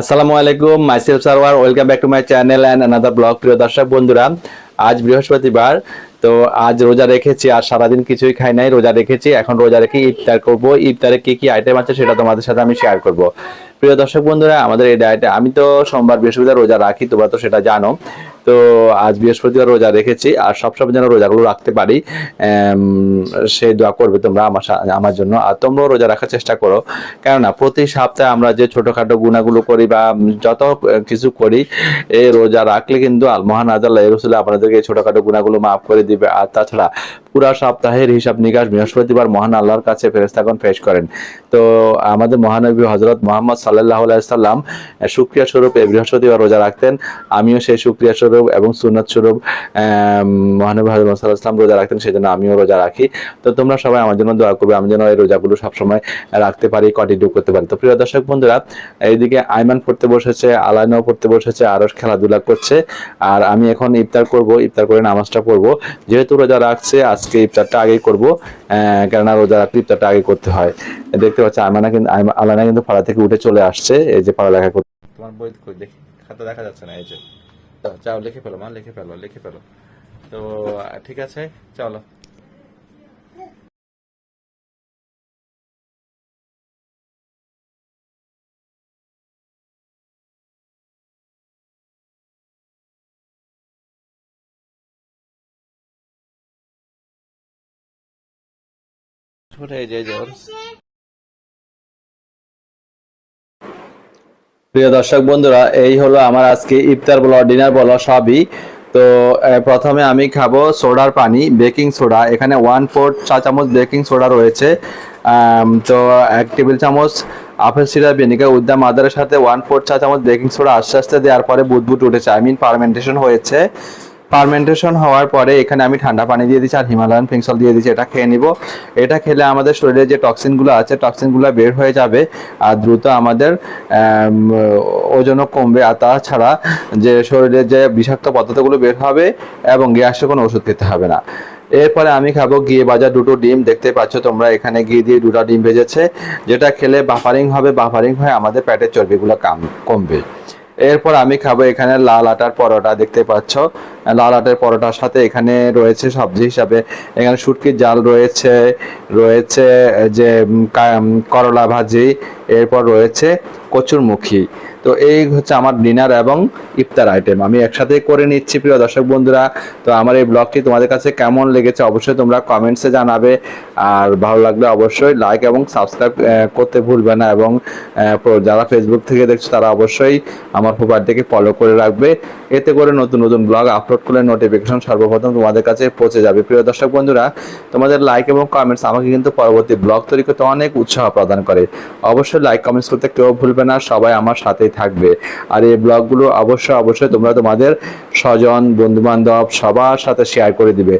আসসালামু আলাইকুম মাইসেল server welcome back to my channel and another blog প্রিয় দর্শক বন্ধুরা। আজ বৃহস্পতিবার, তো আজ রোজা রেখেছি, আর সারাদিন কিছুই খাই নাই, রোজা রেখেছি। এখন রোজা রেখে ইফতার করব। ইফতারে কি কি আইটেম আছে সেটা তোমাদের সাথে আমি শেয়ার করব। প্রিয় দর্শক বন্ধুরা, আমাদের এই ডায়েটে আমি তো সোমবার বৃহস্পতিবার রোজা রাখি, তোমরা তো সেটা জানো। তো আজ বৃহস্পতিবার রোজা রেখেছি আর সব সবসময় যেন রোজাগুলো রাখতে পারি সেই দোয়া করবে তোমরা আমার আমার জন্য। আর তোমরাও রোজা রাখার চেষ্টা করো। কেননা প্রতি সপ্তাহে আমরা যে ছোটোখাটো গুণাগুলো করি বা যত কিছু করি, এই রোজা রাখলে কিন্তু আল মহান আদাল্লাহ রসুল আপনাদেরকে এই ছোটখাটো গুণাগুলো মাফ করে দিবে। আর তাছাড়া পুরা সপ্তাহের হিসাব নিকাশ বৃহস্পতিবার মহান আল্লাহর কাছে ফেরেস্তাগণ পেশ করেন। তো আমাদের মহানবী হজরত মোহাম্মদ সাল্লাহ সাল্লাম সুক্রিয়া স্বরূপ বৃহস্পতিবার রোজা রাখতেন। আমিও সেই সুক্রিয়া স্বরূপ এবং সুন্নত স্বরূপ মহানবী হজরত সাল্লাম রোজা রাখতেন সেই জন্য আমিও রোজা রাখি। তো তোমরা সবাই আমার জন্য দোয়া করবে, আমি যেন এই রোজাগুলো সবসময় রাখতে পারি কন্টিনিউ করতে পারি। তো প্রিয় দর্শক বন্ধুরা, এইদিকে আইমান পড়তে বসেছে আলাইনাও পড়তে বসেছে আরও খেলাধুলা করছে। আর আমি এখন ইফতার করব, ইফতার করে নামাজটা পড়ব। যেহেতু রোজা রাখছে আজকে ইফতারটা আগেই করব কেননা রোজা যারা ইফতারটা আগে করতে হয়। দেখতে পাচ্ছি আমানা কিন্তু আলানা কিন্তু পাড়া থেকে উঠে চলে আসছে, এই যে পাড়া লেখা করতে তোমার বই দেখি, খাতা দেখা যাচ্ছে না, এই যে। চাও, লিখে ফেলো মা, লিখে ফেলো লিখে ফেলো। তো, ঠিক আছে, চলো। প্রিয় দর্শক বন্ধুরা, এই হলো আমার আজকে ইফতার বলো, ডিনার বলো, সবই। তো প্রথমে আমি খাব সোডার পানি, বেকিং সোডা। এখানে ওয়ান ফোর্থ চা চামচ বেকিং সোডা রয়েছে। তো, এক টেবিল চামচ আপেল সিরাপ ভিনেগার উদ্দাম মাদারের সাথে ওয়ান ফোর্থ চা চামচ বেকিং সোডা আস্তে আস্তে দেওয়ার পরে বুদবুদ উঠেছে। আই মিন পারমেন্টেশন হয়েছে। পারমেন্টেশন হওয়ার পরে এখানে আমি ঠান্ডা পানি দিয়ে দিচ্ছি আর হিমালয়ান ফিংসল দিয়ে দিচ্ছি। এটা খেয়ে নিব। এটা খেলে আমাদের শরীরে যে টক্সিনগুলো আছে টক্সিনগুলো বের হয়ে যাবে আর দ্রুত আমাদের আম, ওজনও কমবে। আর তাছাড়া যে শরীরে যে বিষাক্ত পদার্থগুলো বের হবে এবং গ্যাসের কোনো ওষুধ খেতে হবে না। এরপরে আমি খাব গিয়ে বাজার দুটো ডিম। দেখতে পাচ্ছ তোমরা এখানে গিয়ে দিয়ে দুটো ডিম ভেজেছে। যেটা খেলে বাফারিং হবে। বাফারিং হয়ে আমাদের পেটের চর্বিগুলো কাম কমবে। এরপর আমি খাব এখানে লাল আটার পরোটা, দেখতে পাচ্ছ? লাল আটার পরোটার সাথে এখানে রয়েছে সবজি হিসাবে। এখানে শুটকির জাল রয়েছে রয়েছে যে করলা ভাজি, এরপর রয়েছে কচুরমুখী। তো এই হচ্ছে আমার ডিনার এবং ইফতার আইটেম আমি একসাথে করে নিচ্ছি, প্রিয় দর্শক বন্ধুরা। তো আমার এই ব্লগটি তোমাদের কাছে কেমন লেগেছে অবশ্যই তোমরা কমেন্টসে জানাবে। আর ভালো লাগলে অবশ্যই লাইক এবং সাবস্ক্রাইব করতে ভুলবে না এবং যারা ফেসবুক থেকে দেখছ তারা অবশ্যই আমার প্রোফাইলটিকে ফলো করে রাখবে। এতে করে নতুন নতুন ব্লগ আপলোড করলে নোটিফিকেশন সর্বপ্রথম তোমাদের কাছে পৌঁছে যাবে। প্রিয় দর্শক বন্ধুরা, তোমাদের লাইক এবং কমেন্টস আমাকে কিন্তু পরবর্তী ব্লগ তৈরি করতে অনেক উৎসাহ প্রদান করে। অবশ্যই লাইক কমেন্টস করতে কেউ ভুলবে না। সবাই আমার সাথেই থাকবে। আর এই ব্লগগুলো অবশ্যই অবশ্যই তোমরা তোমাদের স্বজন বন্ধু বান্ধব সবার সাথে শেয়ার করে দিবে।